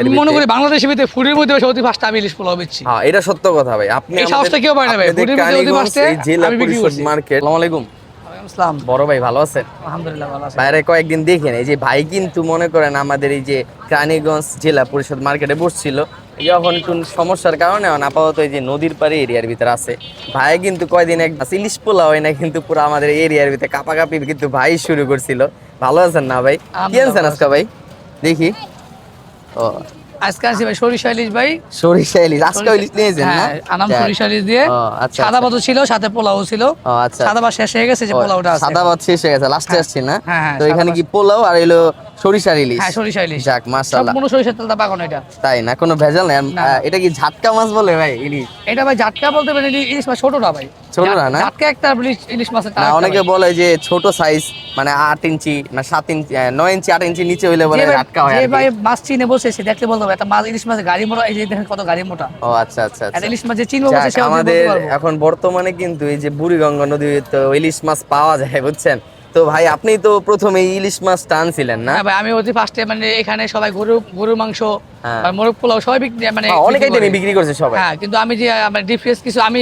আমি মনে করি বাংলাদেশের ভিতরে ফুডের মধ্যে অতি ফার্স্ট আমি ইলিশ পোলাও বেচছি। হ্যাঁ এটা সত্য কথা ভাই। আপনি এই সাহসটা কেউ পায় না ভাই। মধ্যে অতি ফার্স্টে আমি বিক্রি করছি। মার্কেট। আসসালামু আলাইকুম। আসসালাম। বড় ভাই ভালো আছেন? আলহামদুলিল্লাহ ভালো আছি। বাইরে কয়েকদিন দেখেন এই যে ভাই কিন্তু মনে করেন আমাদের এই যে কালীগঞ্জ জেলা পরিষদ মার্কেটে বসছিল। যখন একটু সমস্যার কারণে আপাতত এই যে নদীর পাড়ে এরিয়ার ভিতরে আছে। ভাই কিন্তু কয়দিন এক ইলিশ পোলা হয় না কিন্তু পুরো আমাদের এরিয়ার ভিতরে কাপাকাপি কিন্তু ভাই শুরু করছিল। ভালো আছেন না ভাই? কি আনছেন আজকে ভাই? দেখি। ও আজকে ভাই সরিষা ইলিশ ভাই। সরিষা ইলিশ। আজকে ইলিশ নিয়েছেন না? হ্যাঁ, আনাম সরিষা ইলিশ দিয়ে। আচ্ছা, সাদা আচ্ছা। ভাতও ছিল সাথে পোলাও ছিল। আচ্ছা। সাদা ভাত শেষ হয়ে গেছে যে পোলাওটা আছে। সাদা ভাত শেষ হয়ে গেছে লাস্টে হ্যাঁ। আসছি না? হ্যাঁ, তো এখানে কি পোলাও আর এলো সরিষার ইলিশ? হ্যাঁ সরিষা ইলিশ। যাক মাশাআল্লাহ। সম্পূর্ণ সরিষার তেলটা পাকানো এটা। তাই না? কোনো ভেজাল নেই। এটা কি ঝাটকা মাছ বলে ভাই ইলিশ? এটা ভাই ঝাটকা বলতে ইলি- ইলিশ মাছ ছোটটা ভাই। ছোটটা না? ঝাটকা একটা ইলিশ- ইলিশ মাছের না অনেকে বলে যে ছোট সাইজ মানে আট ইঞ্চি না সাত ইঞ্চি নয় ইঞ্চি আট ইঞ্চি নিচে হইলে বলে ঝাটকা হয়। ভাই মাছ চিনে বসে সে দেখলে বলতে একটা মাছ ইলিশ মাছের গাড়ি মোটা এই যে দেখেন কত গাড়ি মোটা। ও আচ্ছা আচ্ছা আচ্ছা। ইলিশ মাছ যে সে আমাদের এখন বর্তমানে কিন্তু এই যে বুড়িগঙ্গা নদী তো ইলিশ মাছ পাওয়া যায় বুঝছেন? তো ভাই আপনি তো প্রথমে ইলিশ মাছ টানছিলেন না? হ্যাঁ ভাই আমি অতি ফার্স্টে মানে এখানে সবাই গরু গরুর মাংস হ্যাঁ। আর মোরগ পোলাও সবাই বিক্রি মানে হ্যাঁ, অনেক। আইটেমই বিক্রি করছে সবাই। হ্যাঁ কিন্তু আমি যে আমার ডিফারেন্স কিছু আমি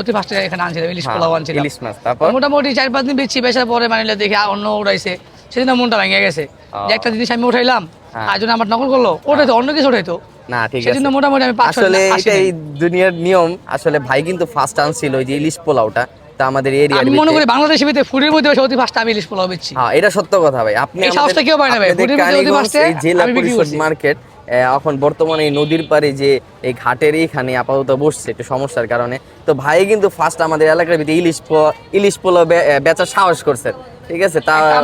অতি- ফার্স্টে এখানে আনছিলাম ইলিশ পোলাও আনছিলাম। ইলিশ মাছ তারপর? মোটামুটি চার পাঁচ দিন বেচছি বেচার পরে মানে দেখি অন্য উড়াইছে সেদিন মনটা ভেঙে গেছে। যে একটা জিনিস আমি উঠাইলাম। আর জন্য আমার নকল করল ওটাই তো অন্য কিছু ওঠাইতো না ঠিক আছে। সেজন্য মোটামুটি আমি আসলে এটাই দুনিয়ার নিয়ম। আসলে ভাই কিন্তু ফার্স্ট আনছিল ওই যে ইলিশ পোলাওটা তা আমাদের আমি মনে করি বাংলাদেশের ভিতরে ফুডের মধ্যে ফার্স্টে আমি ইলিশ পোলাও বেচছি। হ্যাঁ এটা সত্য কথা ভাই। আপনি এই সাহসটা কেউ পায় না ভাই। ফুটের মধ্যে ফার্স্টে জেলা পরিষদ মার্কেট এখন বর্তমানে এই নদীর পাড়ে যে এই ঘাটের এইখানে আপাতত বসছে একটু সমস্যার কারণে। তো ভাই কিন্তু ফার্স্ট আমাদের এলাকার ভিতরে ইলিশ ইলিশ পোলাও বেচার সাহস করছে। ঠিক আছে তারপরে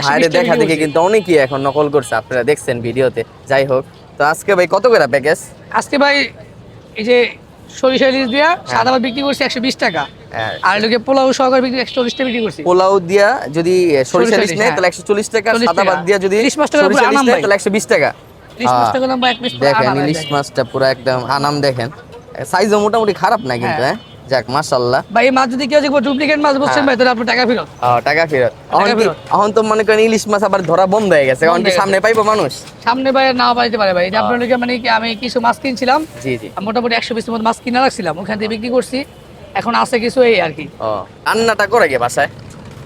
ভাইরে দেখা দেখে। কিন্তু অনেকেই এখন নকল করছে আপনারা দেখছেন ভিডিওতে যাই হোক তো আজকে ভাই কত করে প্যাকেজ আজকে ভাই এই যে সরিষা ইলিশ দিয়া সাদা বিক্রি করছি একশো বিশ টাকা হ্যাঁ। আর লোকে পোলাও সহকারে বিক্রি একশো চল্লিশ টাকা বিক্রি করছি পোলাও দিয়া যদি সরিষা ইলিশ নেয় হ্যাঁ। তাহলে একশো চল্লিশ টাকা 40 সাদা। ভাত দিয়া যদি ইলিশ মাছটা তাহলে একশো বিশ টাকা হ্যাঁ। দেখেন ইলিশ মাছটা পুরো একদম আনাম দেখেন সাইজও মোটামুটি খারাপ না কিন্তু হ্যাঁ যাক মাশাল্লাহ ভাই মাছ যদি কেউ দেখব ডুপ্লিকেট মাছ বলছেন ভাই তাহলে আপনার টাকা ফেরত। আহ, টাকা ফেরত। এখন তো মনে করেন ইলিশ মাছ আবার ধরা বন্ধ হয়ে গেছে। এখন বন্ধ কি হয়ে সামনে পাইবো মানুষ? সামনে ভাই না পাইতে পারে ভাই। এটা আপনার মানে কি আমি কিছু মাছ কিনছিলাম। জি জি। মোটামুটি একশো মতো মাছ কিনে রাখছিলাম। ওখান থেকে বিক্রি করছি। এখন আছে কিছু এই আর কি। ও রান্নাটা করে গে বাসায়?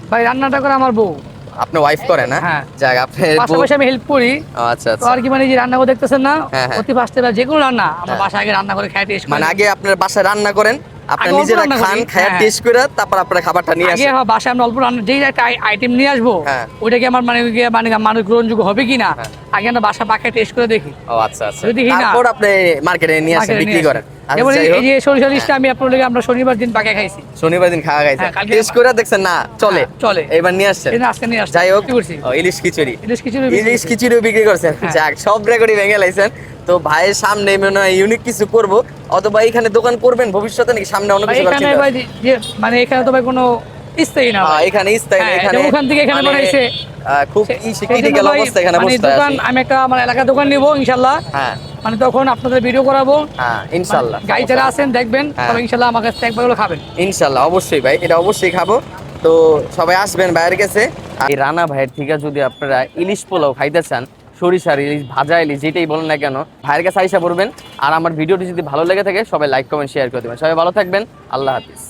ভাই রান্নাটা করে আমার বউ। আপনি ওয়াইফ করে না হ্যাঁ। যাক আপনার বউ- পাশাপাশি আমি হেল্প করি। আচ্ছা তো আচ্ছা। আর কি মানে যে রান্না দেখতেছেন না হ্যাঁ, হ্যাঁ। অতি ফার্স্টে যে কোনো রান্না আমরা বাসায় আগে রান্না করে খাই টেস্ট মানে আগে আপনার বাসায় রান্না করেন আপনার আগে নিজেরা খান খায়া হ্যাঁ। টেস্ট করে তারপর আপনার খাবারটা নিয়ে আসেন। হয় বাসায় আমরা অল্প রান্না যেই একটা আইটেম নিয়ে আসব হ্যাঁ। ওইটা কি আমার মানে মানে মানুষ গ্রহণযোগ্য হবে হ্যাঁ। আগে আমরা বাসা পাখে টেস্ট করে দেখি। ও আচ্ছা আচ্ছা। যদি না- তারপর আপনি মার্কেটে নিয়ে আসেন বিক্রি করেন। আসি। আচ্ছা, যেমন এই যে সরিষা লিস্টটা আমি আমরা শনিবার দিন পাকে খাইছি। শনিবার দিন খাওয়া টেস্ট করে দেখছেন না? চলে। চলে। এবার নিয়ে আসছেন। এই আজকে নিয়ে আসছি যাই হোক। ইলিশ খিচুড়ি। ইলিশ কিছু ইলিশ বিক্রি করছেন। যাক সব রেকর্ডই ভেঙে লাইছেন। তো ভাইয়ের সামনে মনে হয় ইউনিক কিছু করব। অথবা এখানে দোকান করবেন ভবিষ্যতে নাকি সামনে অন্য কিছু এখানে ভাই মানে এখানে তো ভাই কোনো স্থায়ী না ভাই। এখানে স্থায়ী না, হ্যাঁ, এখানে ওখান থেকে এখানে মানে, বানাইছে। খুব ক্রিটিক্যাল অবস্থা এখানে মানে দোকান আছি। আমি একটা আমার এলাকা দোকান নিব ইনশাল্লাহ হ্যাঁ। মানে তখন আপনাদের ভিডিও করাবো। হ্যাঁ ইনশাআল্লাহ গাড়ি যারা আছেন দেখবেন হ্যাঁ। তবে ইনশাল্লাহ আমার কাছে একবার হলো খাবেন। ইনশাল্লাহ অবশ্যই ভাই এটা অবশ্যই খাব। তো সবাই আসবেন ভাইয়ের কাছে। এই রানা ভাইয়ের থেকে যদি আপনারা ইলিশ পোলাও খাইতে চান সরিষার ইলিশ ভাজা ইলিশ, যেটাই বলুন না কেন, ভাইয়ের কাছে আইসা পড়বেন। আর আমার ভিডিওটি যদি ভালো লেগে থাকে, সবাই লাইক কমেন্ট শেয়ার করে দেবেন। সবাই ভালো থাকবেন। আল্লাহ হাফিজ।